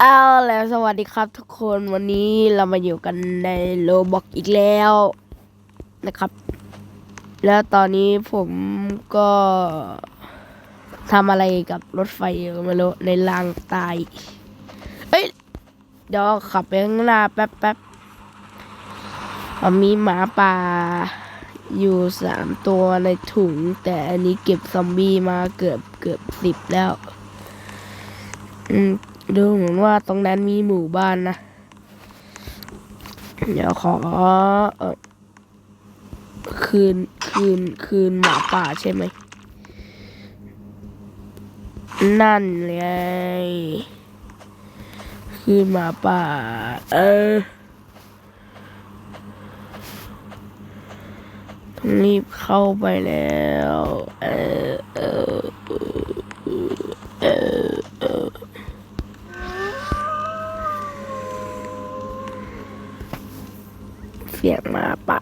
เอาแล้วสวัสดีครับทุกคนวันนี้เรามาอยู่กันในโลบอกอีกแล้วนะครับ แล้วตอนนี้ผมก็ทำอะไรกับรถไฟไม่รู้ในรางตายเอ้ยเดี๋ยวขับไปข้างหน้าแป๊บแป๊บมีหมาป่าอยู่สามตัวในถุง แต่อันนี้เก็บซอมบี้มาเกือบเกือบสิบแล้ว อืม ดูเหมือนว่าตรงนั้นมีหมู่บ้านนะ เดี๋ยวขอเออคืนคืนคืนหมาป่าใช่ไหม นั่นเลยคืนหมาป่า เออต้องรีบเข้าไปแล้ว เออเออียงหมาป่า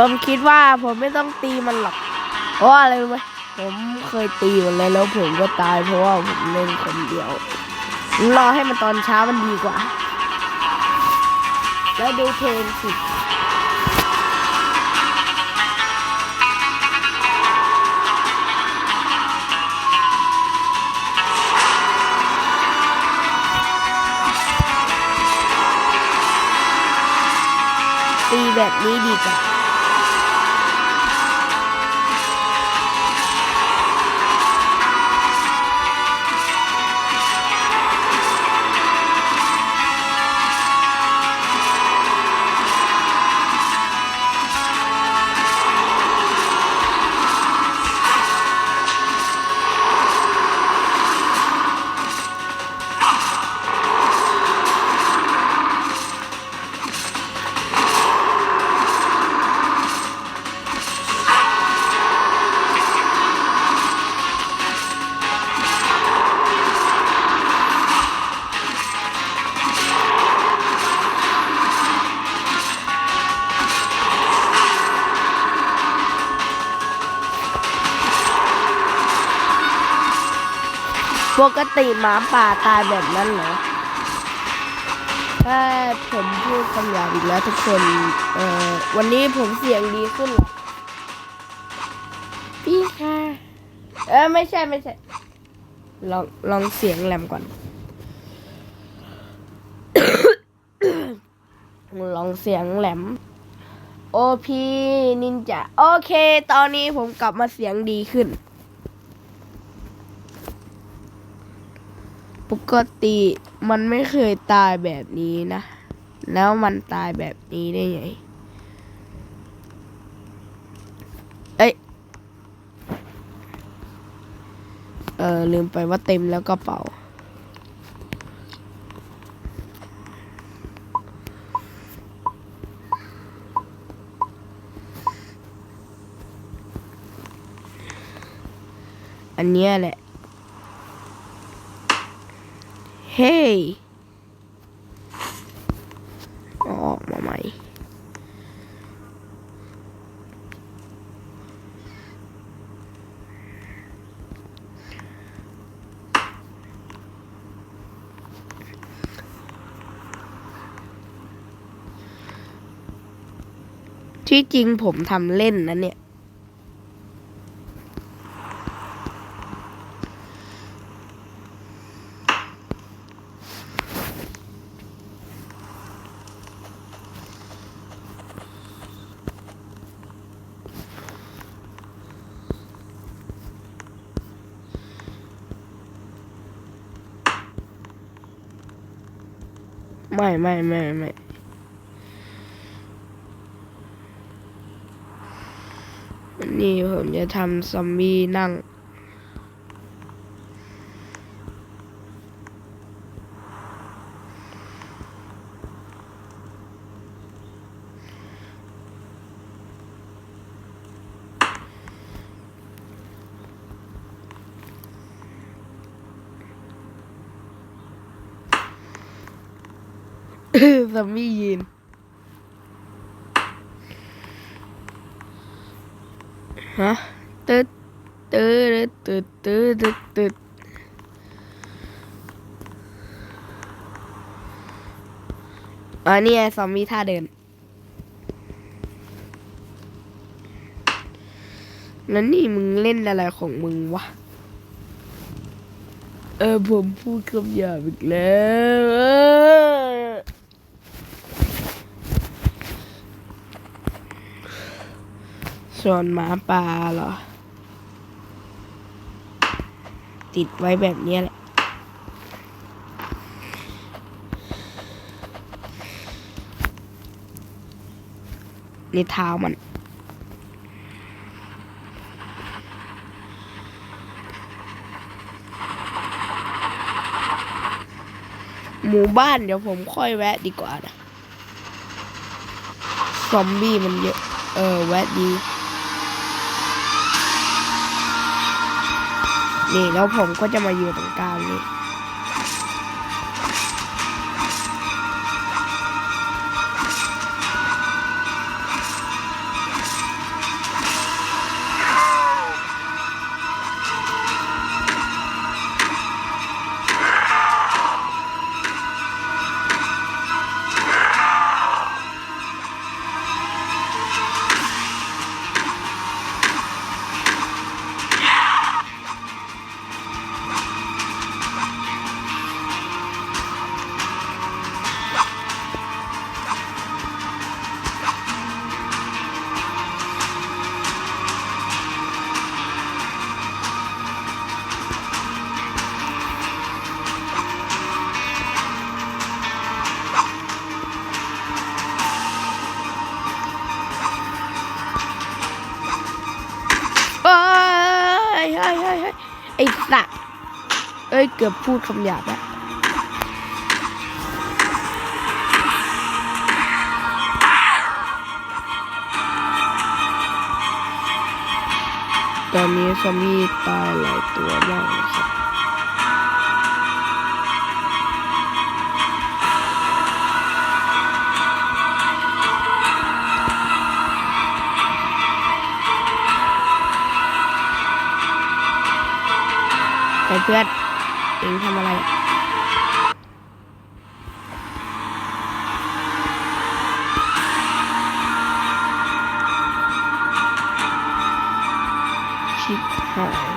ผมคิดว่าผมไม่ต้องตีมันหรอกเพราะอะไรรู้ไหม ผมเคยตีมันแล้วแล้วผมก็ตายเพราะว่าผมเล่นคนเดียว รอให้มันตอนเช้ามันดีกว่า แล้วดูเพลงสิตีแบบนี้ดีกว่า ปกติหมาป่าตายแบบนั้นเหรอถ้าผมพูดคำหยาบอีกแล้วทุกคน เอ่อ วันนี้ผมเสียงดีขึ้นหรอ พี่ค่ะ เออไม่ใช่ไม่ใช่ ลองลองเสียงแหลมก่อน ลองเสียงแหลม โอพีนินจา โอเค ตอนนี้ผมกลับมาเสียงดีขึ้น ปกติมันไม่เคยตายแบบนี้นะ แล้วมันตายแบบนี้ได้ไง เอ้ย เออลืมไปว่าเต็มแล้วกระเป๋า อันเนี้ยแหละ เฮ้ยเอาออกมาใหม่ที่จริงผมทำเล่นนะเนี่ย ไม่ไม่ไม่ไม่วันนี่ผมจะทำซอมบี้นั่ง อ ซอมบี้ยืน ฮะตึ๊ดตึ๊ดตึ๊ดตึ๊ดตึ๊ดตึ๊ดอันนี้ไงซอมบี้ท่าเดิน แล้วนี่มึงเล่นอะไรของมึงวะ เออผมพูดคำหยาบอีกแล้วเออ ส่วนหมาป่าเหรอ ติดไว้แบบนี้แหละนี่เท้ามันหมู่บ้านเดี๋ยวผมค่อยแวะดีกว่านะ ซอมบี้มันเยอะ เออ แวะดี นี่แล้วผมก็จะมาอยู่ตรงกลางนี่ อ้ย เกือบพูดคำหยาบแล้วตอนนี้ซอมบี้ตายหลายตัวมากครับไปเพื่อน เองทำอะไรอะชิบหาย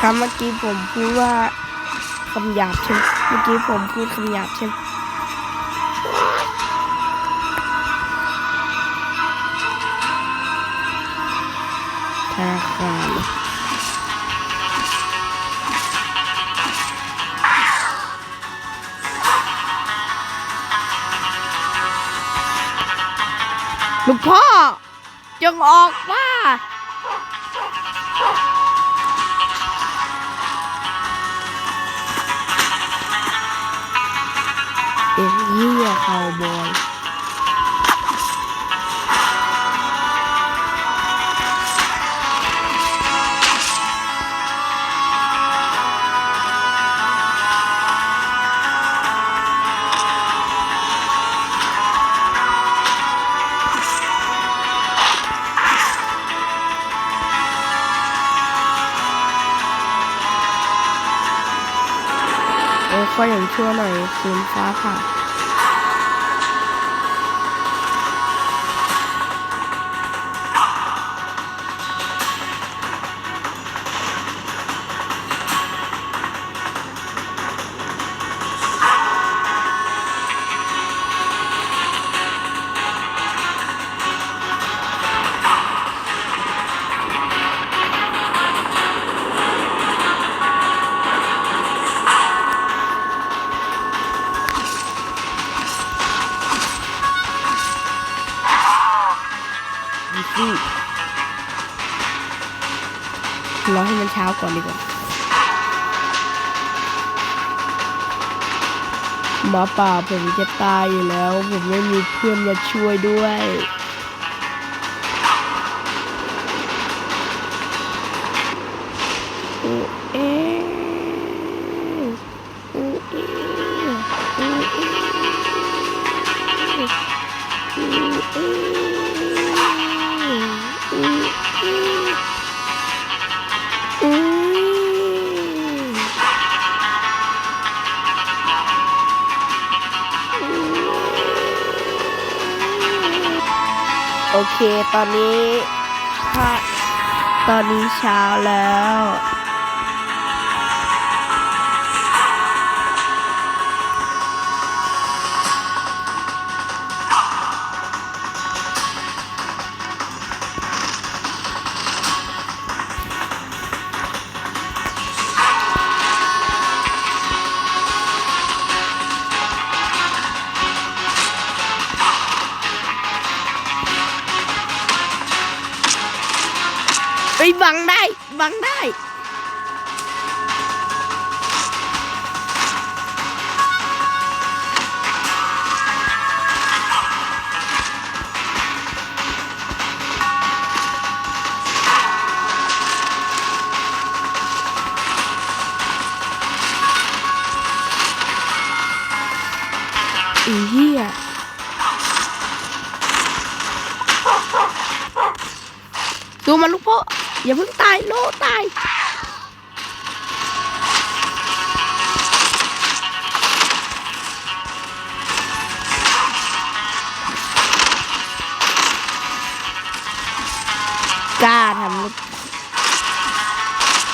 คำเมื่อกี้ผมพูดว่าคำหยาบใช่ไหมเมื่อกี้ผมพูดคำหยาบใช่ไหม ธนาคารลูกพ่อ จงออกว่าเอ็งเหี้ยคาวบอย เออข้ออย่ อนดีกว่าหมาป่าผมจะตายอยู่แล้ว ผมไม่มีเพื่อนมาช่วยด้วย เค ตอนนี้ตอนนี้เช้าแล้ว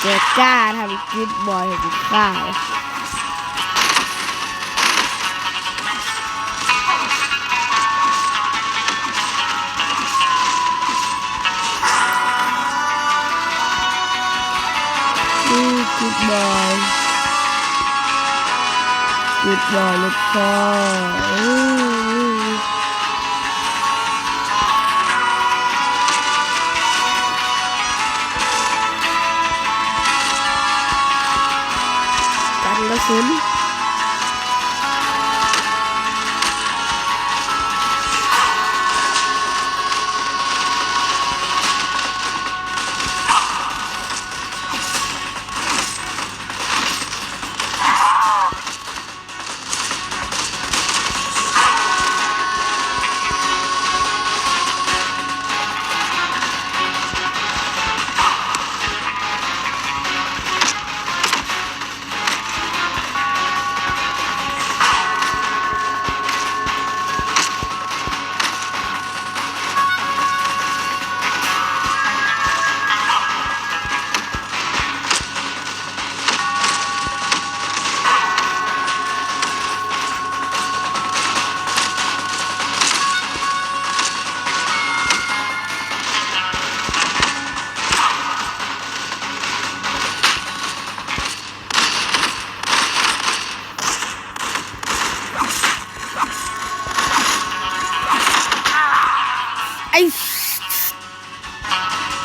แกกล้าทำกิดบอยของข้าเหรอนี่ good boy good boy ลูกพ่อ อื้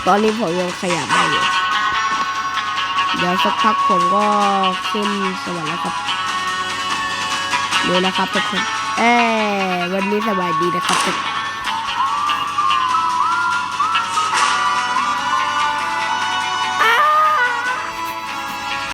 ตอนนี้ผมยังขยับได้อยู่เดี๋ยวสักพักผมก็ขึ้นสวรรค์แล้วครับดูนะครับทุกคนเอ้วันนี้สบายดีนะครับทุกคน